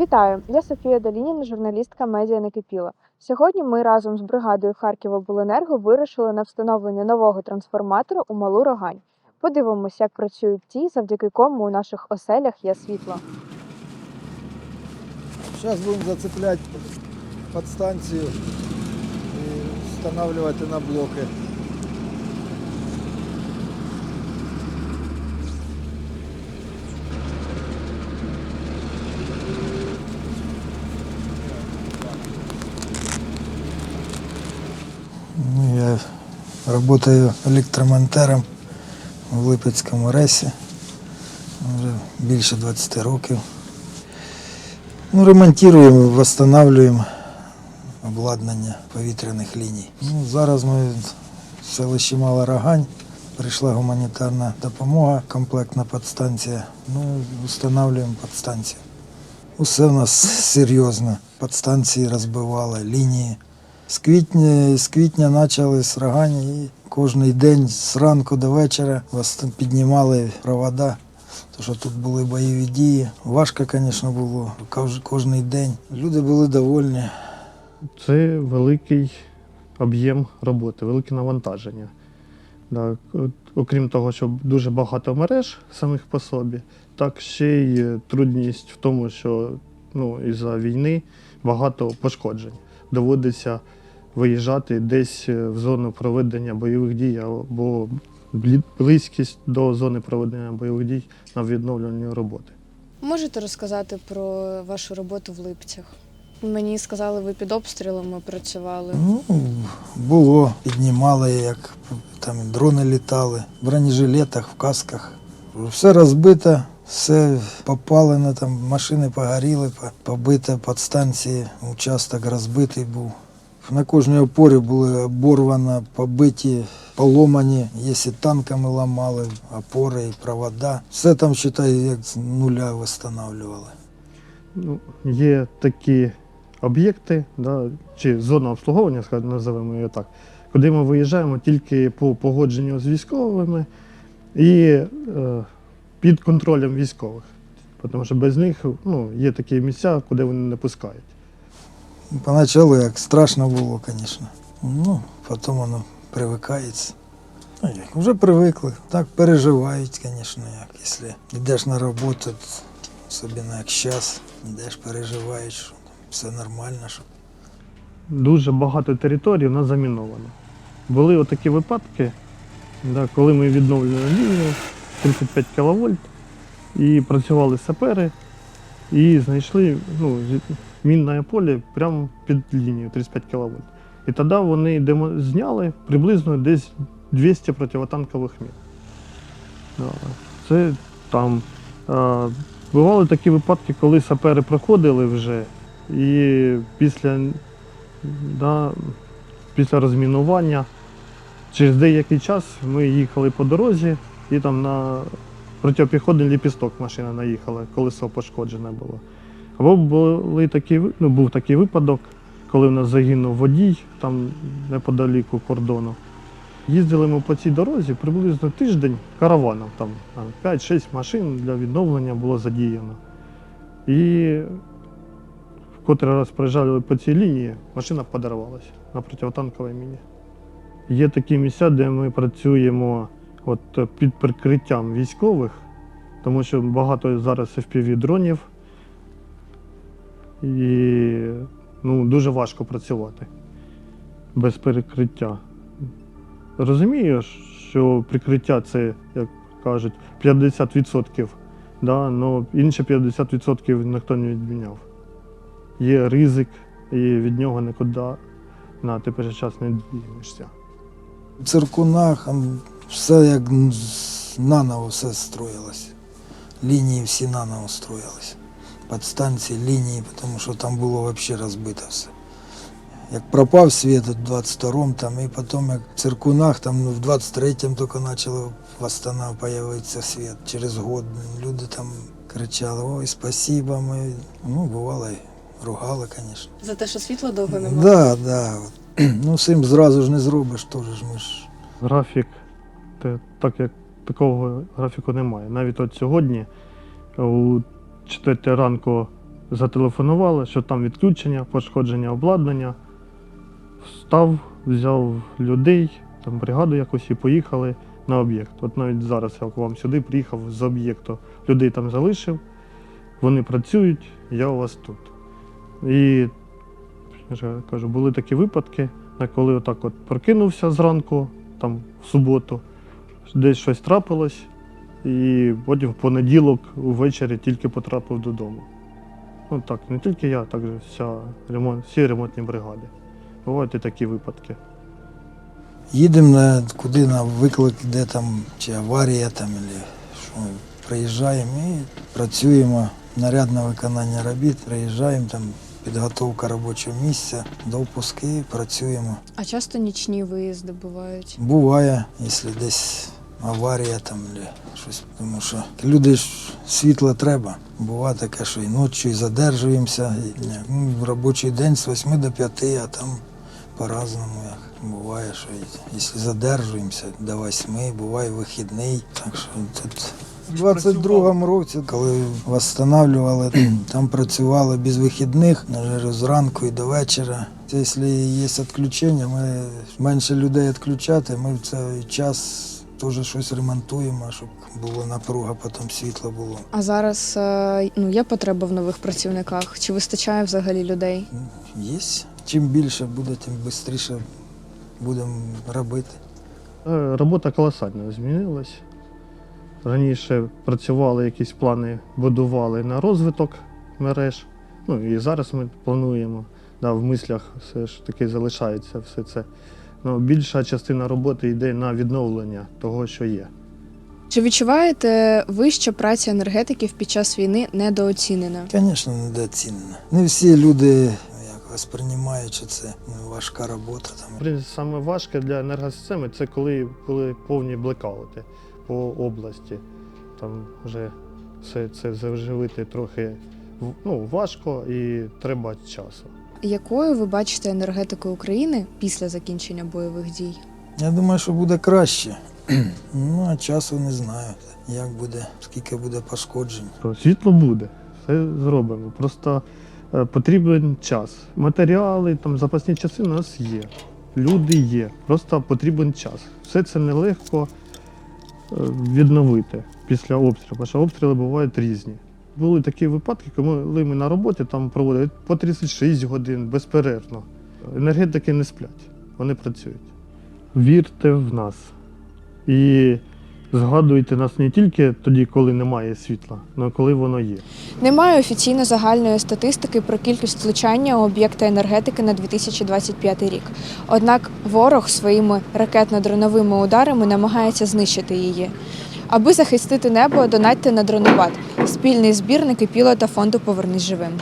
Вітаю! Я Софія Долініна, журналістка медіа Накипіла. Сьогодні ми разом з бригадою Харківобленерго вирушили на встановлення нового трансформатора у Малу Рогань. Подивимось, як працюють ті, завдяки кому у наших оселях є світло. Сейчас будем зацеплять подстанцию и устанавливать на блоки. Ну, Я электромонтером в Липецькому ресі. Вже більше 20 років. Ну, ремонтуємо, встановлюємо обладнання повітряних ліній. Ну, зараз ми в селищі Мала Рогань. Прийшла гуманітарна допомога, комплектна підстанція. Ну, встановлюємо підстанцію. Усе в нас серйозно. Підстанції розбивали, лінії. З квітня, з квітня почали з Рогані і кожен день з ранку до вечора вас піднімали провода. То, що тут були бойові дії. Важко, звісно, було кожен день. Люди були довольні. Це великий об'єм роботи, велике навантаження. Так, окрім того, що дуже багато мереж самих по собі, так ще й трудність в тому, що ну, із-за війни багато пошкоджень. Доводиться виїжджати десь е, в зону проведення бойових дій або близькість до зони проведення бойових дій на відновлення роботи. Можете розказати про вашу роботу в Липцях? Мені сказали, ви під обстрілами працювали. Ну, було, піднімали, як там дрони літали, в бронежилетах, в касках. Все розбито, все попалено, там машини погоріли, по- побито підстанції, участок розбитий був. На кожній опорі були оборвано, побиті, поломані, якщо танками ламали, опори і провода. Все там, вважаю, як з нуля встановлювали. Ну, є такі об'єкти, да, чи зона обслуговування, називаємо її так, куди ми виїжджаємо тільки по погодженню з військовими і е, під контролем військових. Тому що без них ну, є такі місця, куди вони не пускають. Поначалу як страшно було, звісно. Ну, потім воно привикається. Ну, як, вже привикли. Так переживають, звісно, як. Якщо йдеш на роботу, особливо як зараз, йдеш, переживаєш, що все нормально. Що... Дуже багато територій у нас заміновано. Були отакі випадки, да, коли ми відновлювали лінію 35 кВт і працювали сапери і знайшли ну, мінне поле прямо під лінією 35 кВт. І тоді вони зняли приблизно десь 200 противотанкових мін. Це там. Бували такі випадки, коли сапери проходили вже, і після да, після розмінування. Через деякий час ми їхали по дорозі і там на протипіхотний ліпісток машина наїхала, колесо пошкоджене було. Або були такі, ну, був такий випадок, коли в нас загинув водій там неподаліку кордону. Їздили ми по цій дорозі приблизно тиждень караваном, там 5-6 машин для відновлення було задіяно. І котрий раз проїжджали по цій лінії, машина подорвалася на противотанковій міні. Є такі місця, де ми працюємо от, е, під прикриттям військових, тому що багато зараз FPV дронів і ну, дуже важко працювати без перекриття. Розумію, що прикриття це, як кажуть, 50%, да, але інші 50% ніхто не відміняв є ризик, і від нього нікуди на теперішній час не дінешся. В циркунах все як наново все строїлося. Лінії всі наново строїлися. Підстанції, лінії, тому що там було взагалі розбито все. Як пропав світ у 22-му, там, і потім як в циркунах, там ну, в 23-му тільки почали восстанов появитися світ. Через год люди там кричали, ой, спасибо, ми. Ну, бувало, ругали, звісно. За те, що світла довго немає? Да, да. Ну, цим зразу ж не зробиш, теж ж ми ж. Графік, те, так як такого графіку немає. Навіть от сьогодні, у 4 ранку зателефонували, що там відключення, пошкодження обладнання. Встав, взяв людей, там бригаду якось і поїхали на об'єкт. От навіть зараз я к вам сюди приїхав з об'єкту. Людей там залишив, вони працюють, я у вас тут. І я кажу, були такі випадки, коли отак от прокинувся зранку, там в суботу, десь щось трапилось, і потім в понеділок ввечері тільки потрапив додому. Ну так, не тільки я, також вся ремонт, всі ремонтні бригади. Бувають і такі випадки. Їдемо на куди на виклик, де там чи аварія там, або що приїжджаємо і працюємо. Наряд на виконання робіт, приїжджаємо там. Підготовка робочого місця, допуски, працюємо. А часто нічні виїзди бувають. Буває, якщо десь аварія там або щось, тому що люди ж світла треба. Буває таке, що і ночі і задержуємося. І, ні, ну, в робочий день з 8 до 5, а там по-разному. Як. Буває, що якщо задержуємося до 8, буває вихідний. Так що тут. У 22-му році, коли встановлювали, там працювали без вихідних, навіть зранку і до вечора. Це, Якщо є відключення, ми менше людей відключати, ми в цей час теж щось ремонтуємо, щоб було напруга, потім світло було. А зараз е, ну, є потреба в нових працівниках? Чи вистачає взагалі людей? Є. Чим більше буде, тим швидше будемо робити. Е, Робота колосально змінилась. Раніше працювали якісь плани, будували на розвиток мереж. Ну і зараз ми плануємо. Да, в мислях все ж таки залишається все це. Ну, більша частина роботи йде на відновлення того, що є. Чи відчуваєте ви, що праця енергетиків під час війни недооцінена? Звісно, недооцінено. Не всі люди як сприймають, що це ну, важка робота. Там. Принципі, саме важке для енергосистеми це коли були повні блекаути по області. Там вже все це заживити трохи ну, важко і треба часу. Якою ви бачите енергетику України після закінчення бойових дій? Я думаю, що буде краще. Ну, а часу не знаю, як буде, скільки буде пошкоджень. Світло буде, все зробимо. Просто е, потрібен час. Матеріали, там, запасні часи у нас є. Люди є. Просто потрібен час. Все це нелегко відновити після обстрілу, бо що обстріли бувають різні. Були такі випадки, коли ми на роботі там проводили по 36 годин безперервно. Енергетики не сплять, вони працюють. Вірте в нас. І згадуйте нас не тільки тоді, коли немає світла, але коли воно є. Немає офіційно загальної статистики про кількість влучання у об'єкти енергетики на 2025 рік. Однак ворог своїми ракетно-дроновими ударами намагається знищити її. Аби захистити небо, донатьте на дронобат. Спільний збір накипіло та фонду Повернись живим.